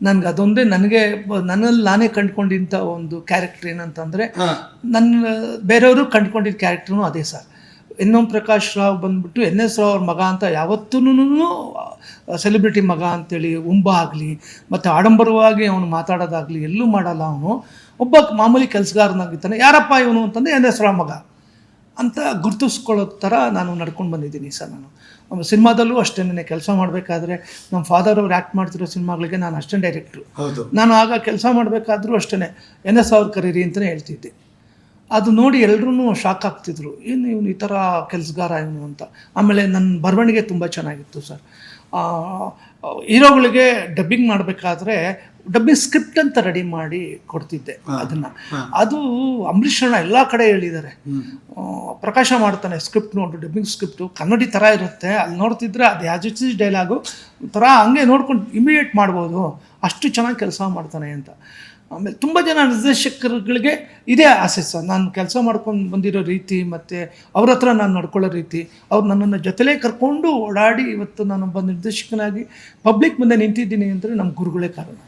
ನನ್ಗೆ ಅದೊಂದೇ ನನಗೆ ನನ್ನಲ್ಲಿ ನಾನೇ ಕಂಡ್ಕೊಂಡಿದ್ದ ಒಂದು ಕ್ಯಾರೆಕ್ಟರ್ ಏನಂತಂದರೆ ನನ್ನ ಬೇರೆಯವರು ಕಂಡ್ಕೊಂಡಿದ್ದ ಕ್ಯಾರೆಕ್ಟ್ರೂ ಅದೇ sir N M Prakash Rao ಬಂದ್ಬಿಟ್ಟು ಎನ್ ಎಸ್ ರಾವ್ ಅವ್ರ ಮಗ ಅಂತ ಯಾವತ್ತೂ ಸೆಲೆಬ್ರಿಟಿ ಮಗ ಅಂತೇಳಿ ಉಂಬ ಆಗಲಿ ಮತ್ತು ಆಡಂಬರವಾಗಿ ಅವನು ಮಾತಾಡೋದಾಗಲಿ ಎಲ್ಲೂ ಮಾಡಲ್ಲ ಅವನು. ಒಬ್ಬ ಮಾಮೂಲಿ ಕೆಲಸಗಾರನಾಗಿರ್ತಾನೆ ಯಾರಪ್ಪ ಇವನು ಅಂತಂದರೆ ಎನ್ ಎಸ್ ರಾವ್ ಮಗ. ಅಂತ ಗುರುತಿಸ್ಕೊಳ್ಳೋ ಥರ ನಾನು ನಡ್ಕೊಂಡು ಬಂದಿದ್ದೀನಿ ಸರ್ ನಾನು. ನಮ್ಮ ಸಿನಿಮಾದಲ್ಲೂ ಅಷ್ಟೇ ಕೆಲಸ ಮಾಡಬೇಕಾದ್ರೆ ನಮ್ಮ ಫಾದರ್ ಅವ್ರು ಆ್ಯಕ್ಟ್ ಮಾಡ್ತಿರೋ ಸಿನಿಮಾಗಳಿಗೆ ನಾನು ಅಷ್ಟೇ ಡೈರೆಕ್ಟ್ರು ಹೌದು. ನಾನು ಆಗ ಕೆಲಸ ಮಾಡಬೇಕಾದ್ರೂ ಅಷ್ಟೇ ಎನ್ ಎಸ್ ಅವ್ರ ಕರೀರಿ ಅಂತಲೇ ಹೇಳ್ತಿದ್ದೆ. ಅದು ನೋಡಿ ಎಲ್ಲರೂ ಶಾಕ್ ಆಗ್ತಿದ್ರು. ಏನು ಇವನು ಈ ಥರ ಕೆಲಸಗಾರ ಇವನು ಅಂತ. ಆಮೇಲೆ ನನ್ನ ಬರವಣಿಗೆ ತುಂಬ ಚೆನ್ನಾಗಿತ್ತು ಸರ್. ಹೀರೋಗಳಿಗೆ ಡಬ್ಬಿಂಗ್ ಮಾಡಬೇಕಾದ್ರೆ ಡಬ್ಬಿಂಗ್ ಸ್ಕ್ರಿಪ್ಟ್ ಅಂತ ರೆಡಿ ಮಾಡಿ ಕೊಡ್ತಿದ್ದೆ ಅದನ್ನು. ಅದು ಅಂಬರೀಷ್ ಅಣ್ಣ ಎಲ್ಲ ಕಡೆ ಹೇಳಿದ್ದಾರೆ. ಪ್ರಕಾಶ ಮಾಡ್ತಾನೆ ಸ್ಕ್ರಿಪ್ಟ್ ನೋಡು ಡಬ್ಬಿಂಗ್ ಸ್ಕ್ರಿಪ್ಟು ಕನ್ನಡಿ ಥರ ಇರುತ್ತೆ ಅಲ್ಲಿ ನೋಡ್ತಿದ್ರೆ ಅದು ಯಾಜ್ ಇಸ್ ಡೈಲಾಗು ಥರ ಹಂಗೆ ನೋಡ್ಕೊಂಡು ಇಮಿಡಿಯೇಟ್ ಮಾಡ್ಬೋದು ಅಷ್ಟು ಚೆನ್ನಾಗಿ ಕೆಲಸ ಮಾಡ್ತಾನೆ ಅಂತ. ಆಮೇಲೆ ತುಂಬ ಜನ ನಿರ್ದೇಶಕರುಗಳಿಗೆ ಇದೇ ಆಸೆ ಸರ್. ನಾನು ಕೆಲಸ ಮಾಡ್ಕೊಂಡು ಬಂದಿರೋ ರೀತಿ ಮತ್ತು ಅವ್ರ ಹತ್ರ ನಾನು ನಡ್ಕೊಳ್ಳೋ ರೀತಿ, ಅವ್ರು ನನ್ನನ್ನು ಜೊತೆಲೇ ಕರ್ಕೊಂಡು ಓಡಾಡಿ ಇವತ್ತು ನಾನೊಬ್ಬ ನಿರ್ದೇಶಕನಾಗಿ ಪಬ್ಲಿಕ್ ಮುಂದೆ ನಿಂತಿದ್ದೀನಿ ಅಂದರೆ ನಮ್ಮ ಗುರುಗಳೇ ಕಾರಣ